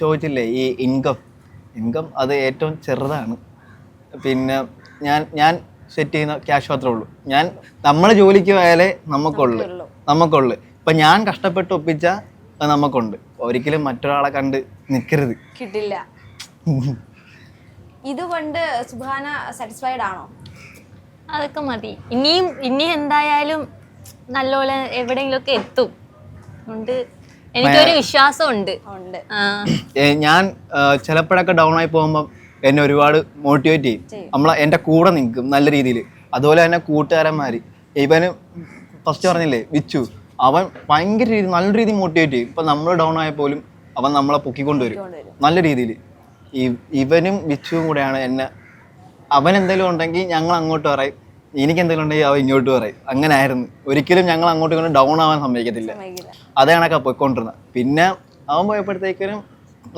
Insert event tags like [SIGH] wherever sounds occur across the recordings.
ചോദിച്ചില്ലേ ഈ income income അത് ഏറ്റവും ചെറുതാണ്. പിന്നെ ഞാൻ ഞാൻ സെറ്റ് ചെയ്യുന്ന ക്യാഷ് മാത്രമേ ഉള്ളൂ. ഞാൻ നമ്മൾ ജോലിക്ക് പോയാലേ നമുക്കുള്ളു. നമുക്കുള്ളു. ഇപ്പൊ ഞാൻ കഷ്ടപ്പെട്ട് ഒപ്പിച്ച അത് നമുക്കുണ്ട്. ഒരിക്കലും മറ്റൊരാളെ കണ്ട് നിൽക്കരുത് കിട്ടില്ല. [LAUGHS] ഇതുകൊണ്ട് സുഹാന സാറ്റിസ്ഫൈഡ് ആണോ? അതൊക്കെ മതി. ഇനിയും ഇനി എന്തായാലും നല്ലപോലെ എവിടെയെങ്കിലുമൊക്കെ എത്തും. അതുകൊണ്ട് എനിക്കൊരു വിശ്വാസം ഉണ്ട്. ഞാൻ ചിലപ്പോഴൊക്കെ ഡൗൺ ആയി പോകുമ്പോൾ എന്നെ ഒരുപാട് മോട്ടിവേറ്റ് ചെയ്യും. നമ്മളെ നമ്മൾ എന്റെ കൂടെ നിൽക്കും നല്ല രീതിയിൽ അതുപോലെ തന്നെ കൂട്ടുകാരന്മാർ ഇവന് ഫസ്റ്റ് പറഞ്ഞില്ലേ വിച്ചു അവൻ ഭയങ്കര രീതി നല്ല രീതിയിൽ മോട്ടിവേറ്റ് ചെയ്യും. ഇപ്പം നമ്മൾ ഡൗൺ ആയ പോലും അവൻ നമ്മളെ പൊക്കിക്കൊണ്ടുവരും. കൊണ്ടുവരും നല്ല രീതിയിൽ ഇവനും വിച്ചുവും കൂടെയാണ് എന്നെ അവൻ എന്തെങ്കിലും ഉണ്ടെങ്കിൽ ഞങ്ങൾ അങ്ങോട്ട് പറയും. എനിക്ക് എന്തെങ്കിലും ഉണ്ടെങ്കിൽ അവൻ ഇങ്ങോട്ട് പറയും. അങ്ങനെ ആയിരുന്നു ഒരിക്കലും ഞങ്ങൾ അങ്ങോട്ട് ഇങ്ങോട്ട് ഡൗൺ ആവാൻ സമ്മതിക്കത്തില്ല. സമ്മതിക്കില്ല. അതേ കണക്കാ പോയിക്കൊണ്ടിരുന്നത്. പിന്നെ അവൻ പോയപ്പോഴത്തേക്കും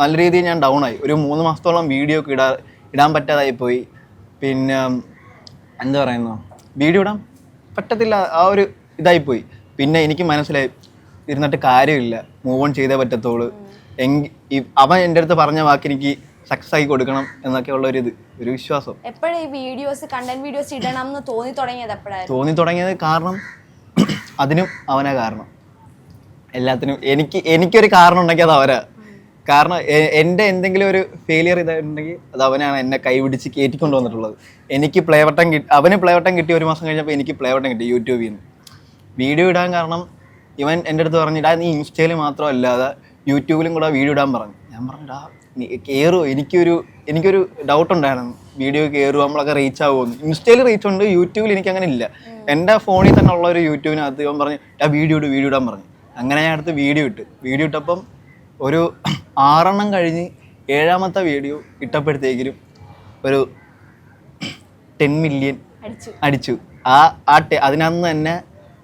നല്ല രീതിയിൽ ഞാൻ ഡൗൺ ആയി. ഒരു മൂന്ന് മാസത്തോളം വീഡിയോ ഒക്കെ ഇടാ ഇടാൻ പറ്റാതായി പോയി. പിന്നെ എന്താ പറയുന്നു? വീഡിയോ ഇടാൻ പറ്റത്തില്ല ആ ഒരു ഇതായിപ്പോയി പോയി. പിന്നെ എനിക്ക് മനസ്സിലായി ഇരുന്നിട്ട് കാര്യമില്ല. മൂവ് ഓൺ ചെയ്തേ പറ്റത്തുള്ളൂ. എങ്കിൽ അവൻ എന്റെ അടുത്ത് പറഞ്ഞ വാക്ക് എനിക്ക് സക്സസ് ആയി കൊടുക്കണം എന്നൊക്കെ ഉള്ള ഒരു ഇത് ഒരു വിശ്വാസം. എപ്പോഴും ഈ വീഡിയോസ് കണ്ടന്റ് വീഡിയോസ് ഇടണം എന്ന് തോന്നി തുടങ്ങിയത് തോന്നി തുടങ്ങിയത് കാരണം അതിനും അവനാ കാരണം. എല്ലാത്തിനും എനിക്ക് എനിക്കൊരു കാരണം ഉണ്ടെങ്കിൽ അത് അവരാ. കാരണം എന്റെ എന്തെങ്കിലും ഒരു ഫെയിലിയർ ഇതായിട്ടുണ്ടെങ്കിൽ അത് അവനാണ് എന്നെ കൈപിടിച്ച് കയറ്റിക്കൊണ്ട് വന്നിട്ടുള്ളത് എനിക്ക് പ്ലേവട്ടം കിട്ടി അവന് പ്ലേവട്ടം കിട്ടി ഒരു മാസം കഴിഞ്ഞപ്പോൾ എനിക്ക് പ്ലേവട്ടം കിട്ടി യൂട്യൂബിൽ നിന്ന് വീഡിയോ ഇടാൻ കാരണം ഇവൻ എന്റെ അടുത്ത് പറഞ്ഞിടാ നീ ഇൻസ്റ്റയിൽ മാത്രമല്ലാതെ യൂട്യൂബിലും കൂടെ വീഡിയോ ഇടാൻ പറഞ്ഞു. ഞാൻ പറഞ്ഞിടാ നീ കയറുമോ എനിക്കൊരു എനിക്കൊരു ഡൗട്ട് ഉണ്ടായിരുന്നു. വീഡിയോ കയറുമോ നമ്മളൊക്കെ റീച്ച് ആവുമെന്ന്. ഇൻസ്റ്റയിൽ റീച്ച് ഉണ്ട് യൂട്യൂബിൽ എനിക്ക് അങ്ങനെ ഇല്ല എന്റെ ഫോണിൽ തന്നെ ഉള്ള ഒരു യൂട്യൂബിനകത്ത് ഇവൻ പറഞ്ഞു ആ വീഡിയോ ഇടും വീഡിയോ ഇടാൻ പറഞ്ഞു. അങ്ങനെ ഞാൻ അടുത്ത് വീഡിയോ ഇട്ട്. വീഡിയോ ഇട്ടപ്പം ഒരു ആറെണ്ണം കഴിഞ്ഞ് ഏഴാമത്തെ വീഡിയോ ഇട്ടപ്പോഴത്തേക്കിലും ഒരു ടെൻ മില്യൺ അടിച്ചു. ആ ആ ടെ- അതിനന്ന് തന്നെ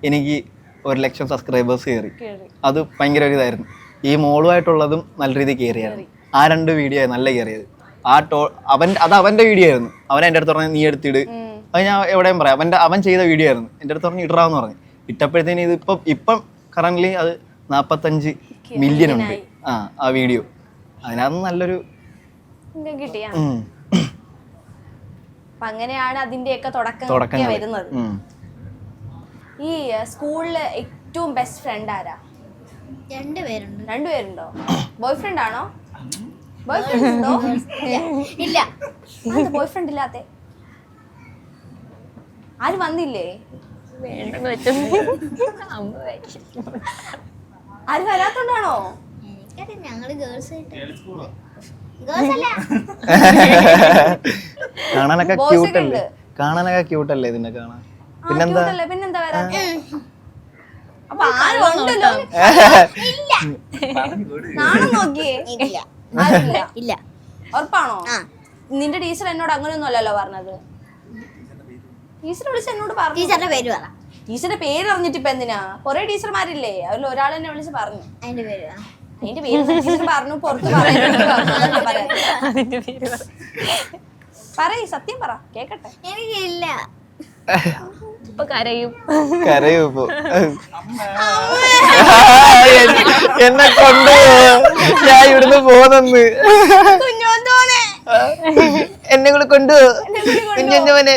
എനിക്ക് ഒരു ലക്ഷം സബ്സ്ക്രൈബേഴ്സ് കയറി അത് ഭയങ്കര ഒരു ഇതായിരുന്നു. ഈ മോളുമായിട്ടുള്ളതും നല്ല രീതിയിൽ കയറിയായിരുന്നു ആ രണ്ട് വീഡിയോ ആയിരുന്നു നല്ല കയറിയത് ആ ടോ അവൻ അത് അവന്റെ വീഡിയോ ആയിരുന്നു. അവൻ എന്റെ അടുത്ത് പറഞ്ഞു നീ എടുത്തിട്. അത് ഞാൻ എവിടെയും പറയാം. അവന്റെ അവൻ ചെയ്ത വീഡിയോ ആയിരുന്നു. എന്റെ അടുത്ത് പറഞ്ഞു ഇടറാന്ന് പറഞ്ഞു. ഇട്ടപ്പോഴത്തേന് ഇതിപ്പം ഇപ്പം കറന്റ്ലി അത് നാൽപ്പത്തഞ്ച് മില്യൺ ഉണ്ട്. ആ ആ വീഡിയോ അതിനകത്ത് നല്ലൊരു കിട്ടിയാ? അങ്ങനെയാണ് അതിന്റെയൊക്കെ തുടക്കം വരുന്നത്. ഈ സ്കൂളിൽ ഏറ്റവും ബെസ്റ്റ് ഫ്രണ്ട് ആരാ? രണ്ടുപേരുണ്ട് രണ്ടുപേരുണ്ടോ ബോയ് ഫ്രണ്ട് ആണോ? [LAUGHS] ബോയ് ഫ്രണ്ട് ഉണ്ടോ? ഇല്ല. ബോയ് ഫ്രണ്ട് ഇല്ലാത്ത? ആര് വന്നില്ലേ? വേണ്ടെന്ന് വെച്ചു. ആരും വരാത്തോണ്ടാണോ? ഞങ്ങൾ ഗേൾസ് ഗേൾസ് അല്ല. കാണാനൊക്കെ ക്യൂട്ട് അല്ലേ. കാണാനൊക്കെ ക്യൂട്ടല്ലേ ഇതിനെ കാണാൻ? പിന്നെന്താ? പിന്നെന്താ വരാ? അപ്പൊ ആരും ഉണ്ടല്ലോ? നാണം നോക്കിയേ? ഇല്ല. ഉറപ്പാണോ? ആ. നിന്റെ ടീച്ചർ എന്നോട് അങ്ങനെയൊന്നും അല്ലല്ലോ പറഞ്ഞത്. ടീച്ചർ വിളിച്ച് എന്നോട് പറഞ്ഞു. ടീച്ചറിന്റെ പേര് പറ. ടീച്ചറിന്റെ പേര് അറിഞ്ഞിട്ട് ഇപ്പൊ എന്തിനാ? കൊറേ ടീച്ചർമാരില്ലേ? അതിൽ ഒരാൾ എന്നെ വിളിച്ച് പറഞ്ഞു. അതിന്റെ പേര് പറ. അതിന്റെ പേര് ടീച്ചർ പറഞ്ഞു പുറത്ത്. പറയ് സത്യം പറ. കേക്കട്ടെ. എനിക്കില്ല. ഇപ്പൊ കരയും. കരയൂ ഇപ്പൊ. എന്നെ കൊണ്ട്? ഞാൻ ഇവിടുന്ന് പോന്നെന്ന്. എന്നെ കൂടെ കൊണ്ടു? കുഞ്ഞവനെ